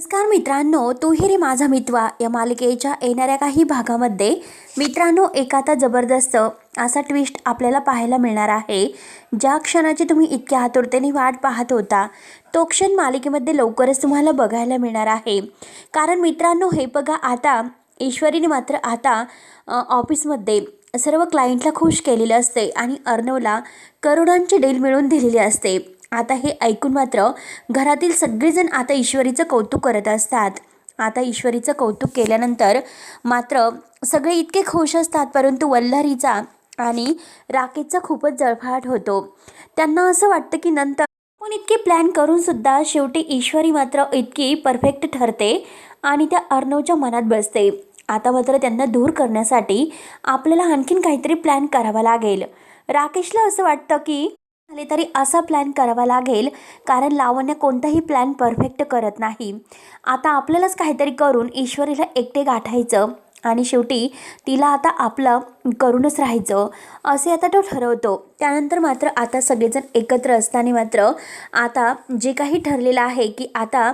नमस्कार मित्रांनो तू ही रे माझा मितवा. या मालिकेच्या येणाऱ्या काही भागामध्ये मित्रांनो एक आता जबरदस्त असा ट्विस्ट आपल्याला पाहायला मिळणार आहे. ज्या क्षणाची तुम्ही इतक्या आतुरतेने वाट पाहत होता तो क्षण मालिकेमध्ये लवकरच तुम्हाला बघायला मिळणार आहे. कारण मित्रांनो हे बघा आता ईश्वरीने मात्र आता ऑफिसमध्ये सर्व क्लायंटला खुश केलेलं असते आणि अर्णवला करोडांची डील मिळवून दिलेली असते. आता हे ऐकून मात्र घरातील सगळेजण आता ईश्वरीचं कौतुक करत असतात. आता ईश्वरीचं कौतुक केल्यानंतर मात्र सगळे इतके खुश असतात परंतु वल्हारीचा आणि राकेशचा खूपच जळफाट होतो. त्यांना असं वाटतं की नंतर पण इतके प्लॅन करूनसुद्धा शेवटी ईश्वरी मात्र इतकी परफेक्ट ठरते आणि त्या अर्णवच्या मनात बसते. आता मात्र त्यांना दूर करण्यासाठी आपल्याला आणखीन काहीतरी प्लॅन करावा लागेल. राकेशला असं वाटतं की झाले तरी असा प्लॅन करावा लागेल कारण लावण्य कोणताही प्लॅन परफेक्ट करत नाही. आता आपल्यालाच काहीतरी करून ईश्वरीला एकटे गाठायचं आणि शेवटी तिला आता आपलं करूनच राहायचं असे आता तो ठरवतो. त्यानंतर मात्र आता सगळेजण एकत्र असताना मात्र आता जे काही ठरलेलं आहे की आता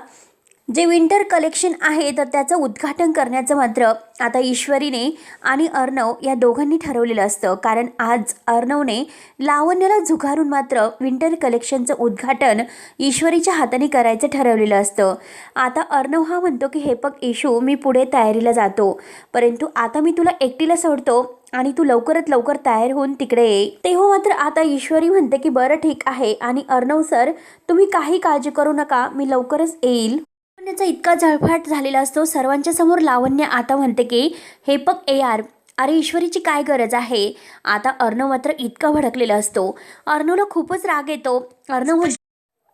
जे विंटर कलेक्शन आहे तर त्याचं उद्घाटन करण्याचं मात्र आता ईश्वरीने आणि अर्णव या दोघांनी ठरवलेलं असतं. कारण आज अर्णवने लावण्याला झुगारून मात्र विंटर कलेक्शनचं उद्घाटन ईश्वरीच्या हाताने करायचं ठरवलेलं असतं. आता अर्णव हा म्हणतो की हे बघ इशू मी पुढे तयारीला जातो. परंतु आता मी तुला एकटीला सोडतो आणि तू लवकरात लवकर तयार होऊन तिकडे ये. तेव्हा मात्र आता ईश्वरी म्हणते की बरं ठीक आहे. आणि अर्णव सर तुम्ही काही काळजी करू नका. मी लवकरच येईल. लावण्याचा इतका जळफाट झालेला असतो सर्वांच्या समोर लावण्य आता म्हणते की हे बघ ए आर अरे ईश्वरीची काय गरज आहे? आता अर्णव मात्र इतका भडकलेला असतो. अर्णवला खूपच राग येतो. अर्णव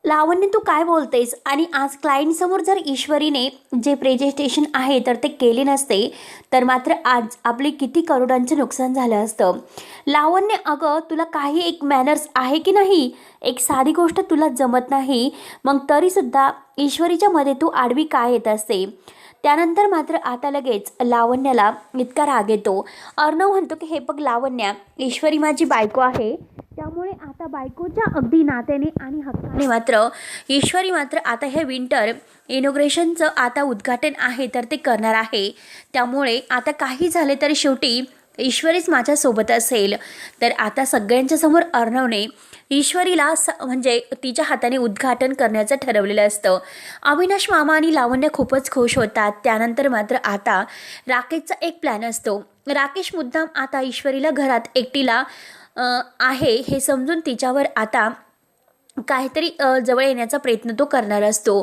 लावण्य तू काय बोलतेस? आणि आज क्लायंटसमोर जर ईश्वरीने जे प्रेझेंटेशन आहे तर ते केले नसते तर मात्र आज आपले किती करोडांचं नुकसान झालं असतं. लावण्य अगं तुला काही एक मॅनर्स आहे की नाही? एक साधी गोष्ट तुला जमत नाही मग तरीसुद्धा ईश्वरीच्या मध्ये तू आडवी काय येत असते? त्यानंतर मात्र आता लगेच लावण्याला इतका राग येतो. अर्णव म्हणतो की हे बघ लावण्या ईश्वरी माझी बायको आहे. त्यामुळे आता बायकोच्या अगदी नात्याने आणि हक्काने मात्र ईश्वरी मात्र आता हे विंटर इनोग्रेशनचं आता उद्घाटन आहे तर ते करणार आहे. त्यामुळे आता काही झाले तरी शेवटी ईश्वरीच माझ्यासोबत असेल. तर आता सगळ्यांच्या समोर अर्णवने ईश्वरीला स म्हणजे तिच्या हाताने उद्घाटन करण्याचं ठरवलेलं असतं. अविनाश मामा आणि लावण्य खूपच खुश होतात. त्यानंतर मात्र आता राकेशचा एक प्लॅन असतो. राकेश मुद्दाम आता ईश्वरीला घरात एकटीला आहे हे समजून तिच्यावर आता काहीतरी जवळ येण्याचा प्रयत्न तो करणार असतो.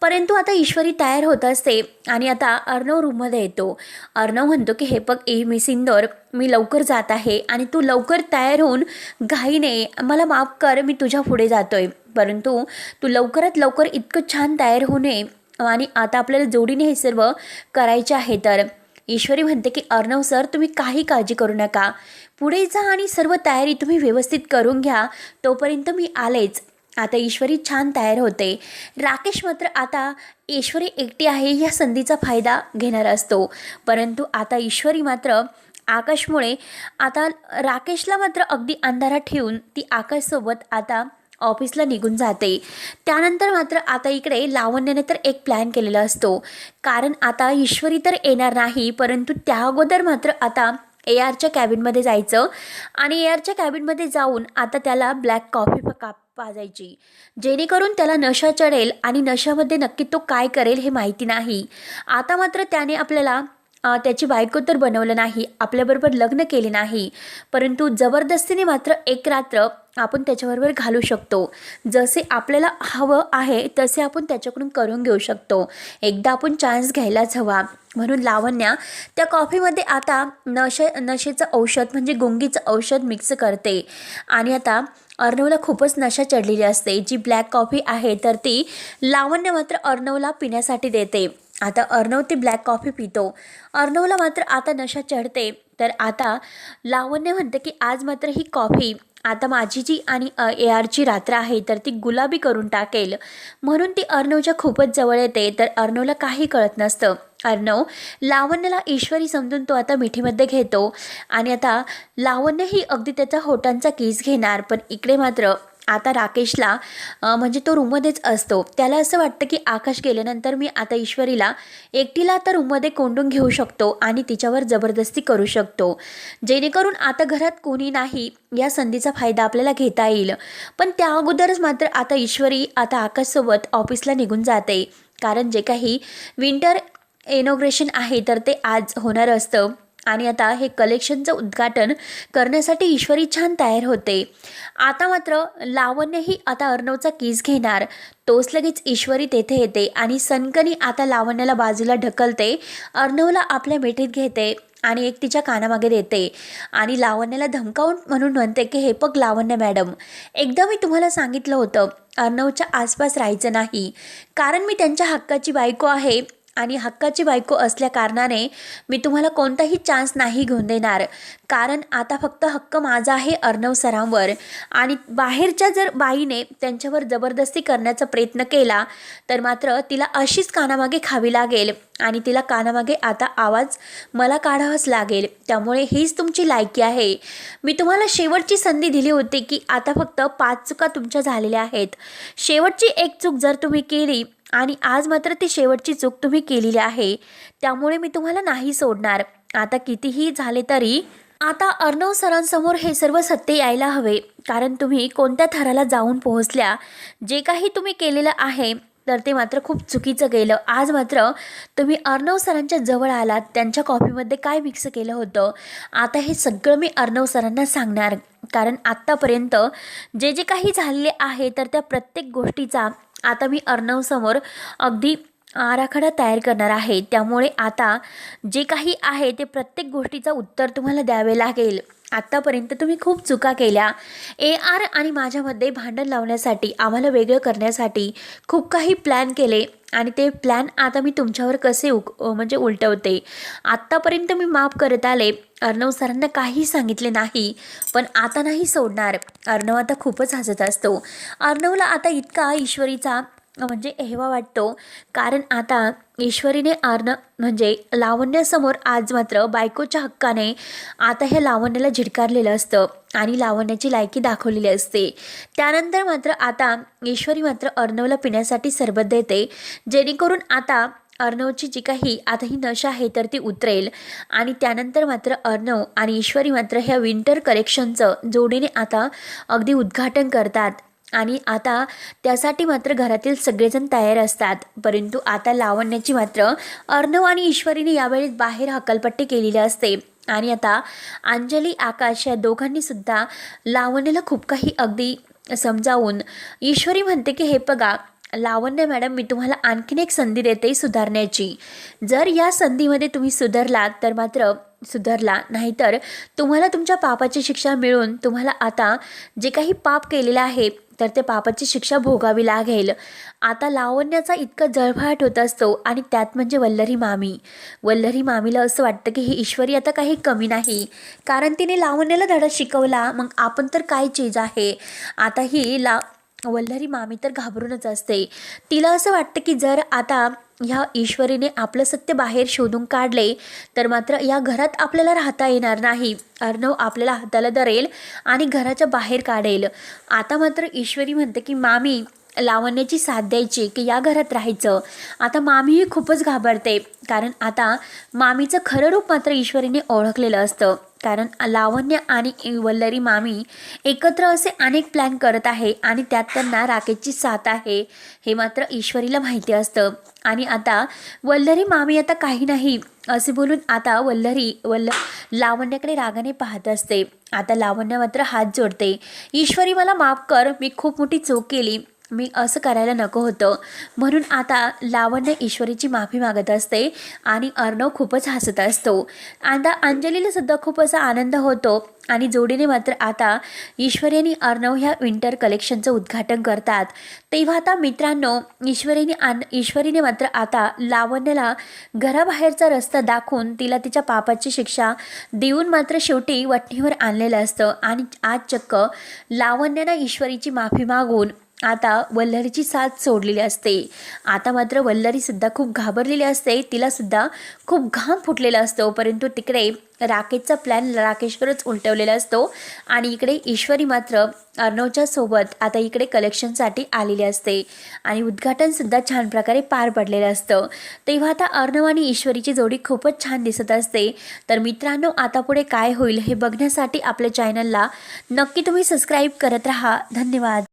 परंतु आता ईश्वरी तयार होत असते आणि आता अर्णव रूममध्ये येतो. अर्णव म्हणतो की हे बघ ए मी सिंदोर मी लवकर जात आहे आणि तू लवकर तयार होऊन घाईने मला माफ कर मी तुझ्या पुढे जातो आहे परंतु तू लवकरात लवकर इतकं छान तयार होऊ नये आणि आता आपल्याला जोडीने हे सर्व करायचे आहे तर. ईश्वरी म्हणते की अर्णव सर तुम्ही काही काळजी करू नका. पुढे जा आणि सर्व तयारी तुम्ही व्यवस्थित करून घ्या. तोपर्यंत मी आलेच. आता ईश्वरी छान तयार होते. राकेश मात्र आता ईश्वरी एकटी आहे या संधीचा फायदा घेणार असतो. परंतु आता ईश्वरी मात्र आकाशमुळे आता राकेशला मात्र अगदी अंधारात ठेवून ती आकाशसोबत आता ऑफिसला निघून जाते. त्यानंतर मात्र आता इकडे लावण्याने तर एक प्लॅन केलेला असतो. कारण आता ईश्वरी तर येणार नाही परंतु त्या अगोदर मात्र आता ए आरच्या कॅबिनमध्ये जायचं. आणि ए आरच्या कॅबिनमध्ये जाऊन आता त्याला ब्लॅक कॉफी काप पाजायची. जेणेकरून त्याला नशा चढेल आणि नशामध्ये नक्की तो काय करेल हे माहिती नाही. आता मात्र त्याने आपल्याला त्याची बायको तर बनवलं नाही आपल्याबरोबर लग्न केले नाही. परंतु जबरदस्तीने मात्र एक रात्र आपण त्याच्याबरोबर घालू शकतो. जसे आपल्याला हवं आहे तसे आपण त्याच्याकडून करून घेऊ शकतो. एकदा आपण चान्स घ्यायलाच हवा. म्हणून लावण्या. त्या कॉफीमध्ये आता नशे नशेचं औषध म्हणजे गुंगीचं औषध मिक्स करते. आणि आता अर्णवला खूपच नशा चढलेली असते. जी ब्लॅक कॉफी आहे तर ती लावण्य मात्र अर्णवला पिण्यासाठी देते. आता अर्णव ती ब्लॅक कॉफी पितो. अर्णवला मात्र आता नशा चढते. तर आता लावण्य म्हणते की आज मात्र ही कॉफी आता माझी जी आणि ए आरची रात्र आहे तर ती गुलाबी करून टाकेल. म्हणून ती अर्णवच्या खूपच जवळ येते तर अर्णवला काही कळत नसतं. अर्णव लावण्याला ईश्वरी समजून तो आता मिठीमध्ये घेतो. आणि आता लावण्य ही अगदी त्याचा होटांचा किस घेणार पण इकडे मात्र आता राकेशला म्हणजे तो रूममध्येच असतो. त्याला असं वाटतं की आकाश गेल्यानंतर मी आता ईश्वरीला एकटीला आता रूममध्ये कोंडून घेऊ शकतो आणि तिच्यावर जबरदस्ती करू शकतो. जेणेकरून आता घरात कोणी नाही या संधीचा फायदा आपल्याला घेता येईल. पण त्या अगोदरच मात्र आता ईश्वरी आता आकाशसोबत ऑफिसला निघून जाते. कारण जे काही विंटर इनॉग्रेशन आहे तर ते आज होणार असतं. आणि आता हे कलेक्शनचं उद्घाटन करण्यासाठी ईश्वरी छान तयार होते. आता मात्र लावण्यही आता अर्णवचा किस घेणार. तोच लगेच ईश्वरी तेथे येते आणि सनकनी आता लावण्याला बाजूला ढकलते. अर्णवला आपल्या मिठीत घेते आणि एक तिच्या कानामागे देते. आणि लावण्याला धमकावून म्हणून म्हणते की हे पग लावण्य मॅडम एकदा मी तुम्हाला सांगितलं होतं अर्णवच्या आसपास राहायचं नाही. कारण मी त्यांच्या हक्काची बायको आहे. आणि हक्काची बायको असल्या कारणाने मी तुम्हाला कोणताही चान्स नाही घेऊन देणार. कारण आता फक्त हक्क माझा आहे अर्णव सरांवर. आणि बाहेरच्या जर बाईने त्यांच्यावर जबरदस्ती करण्याचा प्रयत्न केला तर मात्र तिला अशीच कानामागे खावी लागेल. आणि तिला कानामागे आता आवाज मला काढावाच लागेल. त्यामुळे हीच तुमची लायकी आहे. मी तुम्हाला शेवटची संधी दिली होती की आता फक्त पाच चुका तुमच्या झालेल्या आहेत. शेवटची एक चूक जर तुम्ही केली आणि आज मात्र ती शेवटची चूक तुम्ही केलेली आहे. त्यामुळे मी तुम्हाला नाही सोडणार. आता कितीही झाले तरी आता अर्णव सरांसमोर हे सर्व सत्य यायला हवे. कारण तुम्ही कोणत्या थराला जाऊन पोहोचल्या? जे काही तुम्ही केलेलं आहे तर ते मात्र खूप चुकीचं गेलं. आज मात्र तुम्ही अर्णव सरांच्या जवळ आलात. त्यांच्या कॉफीमध्ये काय मिक्स केलं होतं? आता हे सगळं मी अर्णव सरांना सांगणार. कारण आत्तापर्यंत जे जे काही झालेले आहे तर त्या प्रत्येक गोष्टीचा आता मी अर्णवसमोर अगदी आराखडा तयार करणार आहे. त्यामुळे आता जे काही आहे ते प्रत्येक गोष्टीचं उत्तर तुम्हाला द्यावे लागेल. आत्तापर्यंत तुम्ही खूप चुका केल्या. ए आर आणि माझ्यामध्ये भांडण लावण्यासाठी आम्हाला वेगळं करण्यासाठी खूप काही प्लॅन केले. आणि ते प्लॅन आता मी तुमच्यावर कसे उक म्हणजे उलटवते. आत्तापर्यंत मी माफ करत आले. अर्णव सरांना काही सांगितले नाही. पण आता नाही सोडणार. अर्णव आता खूपच हसत असतो. अर्णवला आता इतका ईश्वरीचा म्हणजे हेवा वाटतो? कारण आता ईश्वरीने अर्ण म्हणजे लावण्यासमोर आज मात्र बायकोच्या हक्काने आता ह्या लावण्याला झिडकारलेलं असतं आणि लावण्याची लायकी दाखवलेली असते. त्यानंतर मात्र आता ईश्वरी मात्र अर्णवला पिण्यासाठी सरबत देते. जेणेकरून आता अर्णवची जी काही आता ही नशा आहे तर ती उतरेल. आणि त्यानंतर मात्र अर्णव आणि ईश्वरी मात्र ह्या विंटर कलेक्शनचं जोडीने आता अगदी उद्घाटन करतात. आणि आता त्यासाठी मात्र घरातील सगळेजण तयार असतात. परंतु आता लावण्याची मात्र अर्णव आणि ईश्वरीने यावेळी बाहेर हकलपट्टी केलेली असते. आणि आता अंजली आकाश या दोघांनी सुद्धा लावण्याला खूप काही अगदी समजावून ईश्वरी म्हणते की हे बघा लावण्य मॅडम मी तुम्हाला आणखीन एक संधी देते सुधारण्याची. जर या संधीमध्ये तुम्ही सुधारलात तर मात्र सुधारला नाहीतर तुम्हाला तुमच्या पापाची शिक्षा मिळून तुम्हाला आता जे काही पाप केलेलं आहे तर ते पापाची शिक्षा भोगावी लागेल. आता लावण्याचा इतका जळफाट होत असतो आणि त्यात म्हणजे वल्लरी मामी. वल्लरी मामीला असं वाटतं की ही ईश्वरी आता काही कमी नाही. कारण तिने लावण्याला धडा शिकवला मग आपण तर काय चीज आहे? आता ही ला वल्लरी मामी तर घाबरूनच असते. तिला असं वाटतं की जर आता ह्या ईश्वरीने आपलं सत्य बाहेर शोधून काढले तर मात्र या घरात आपल्याला राहता येणार नाही. अर्णव आपल्याला हाताला धरेल आणि घराच्या बाहेर काढेल. आता मात्र ईश्वरी म्हणते की मामी लावण्याची साथ द्यायची की या घरात राहायचं? आता मामीही खूपच घाबरते कारण आता मामीचं खरं रूप मात्र ईश्वरीने ओळखलेलं असतं. कारण लावण्य आणि वल्लरी मामी एकत्र असे अनेक प्लॅन करत आहे आणि त्यात त्यांना राकेशची साथ आहे. हे मात्र ईश्वरीला माहिती असतं. आणि आता वल्लरी मामी आता काही नाही. असे बोलून आता वल्लरी वल्ल लावण्याकडे रागाने पाहत असते. आता लावण्य मात्र हात जोडते. ईश्वरी मला माफ कर. मी खूप मोठी चूक केली. मी असं करायला नको होतं. म्हणून आता लावण्य ईश्वरीची माफी मागत असते आणि अर्णव खूपच हसत असतो. आता अंजलीला सुद्धा खूप असा आनंद होतो आणि जोडीने मात्र आता ईश्वरीने अर्णव ह्या विंटर कलेक्शनचं उद्घाटन करतात. तेव्हा आता मित्रांनो ईश्वरीने आन ईश्वरीने मात्र आता लावण्याला घराबाहेरचा रस्ता दाखवून तिला तिच्या पापाची शिक्षा देऊन मात्र शेवटी वठणीवर आणलेलं असतं. आणि आज चक्क लावण्यानं ईश्वरीची माफी मागून आता वल्लरीची साथ सोडलेली असते. आता मात्र वल्लरीसुद्धा खूप घाबरलेली असते. तिलासुद्धा खूप घाम फुटलेला असतो. परंतु तिकडे राकेशचा प्लॅन राकेशवरच उलटवलेला असतो. आणि इकडे ईश्वरी मात्र अर्णवच्या सोबत आता इकडे कलेक्शनसाठी आलेली असते. आणि उद्घाटनसुद्धा छान प्रकारे पार पडलेलं असतं. तेव्हा आता अर्णव आणि ईश्वरीची जोडी खूपच छान दिसत असते. तर मित्रांनो आता पुढे काय होईल हे बघण्यासाठी आपल्या चॅनलला नक्की तुम्ही सबस्क्राईब करत राहा. धन्यवाद.